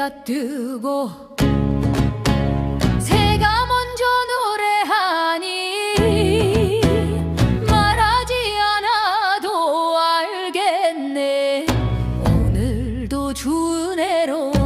해가 뜨고 새가 먼저 노래하니 말하지 않아도 알겠네. 오늘도 주내로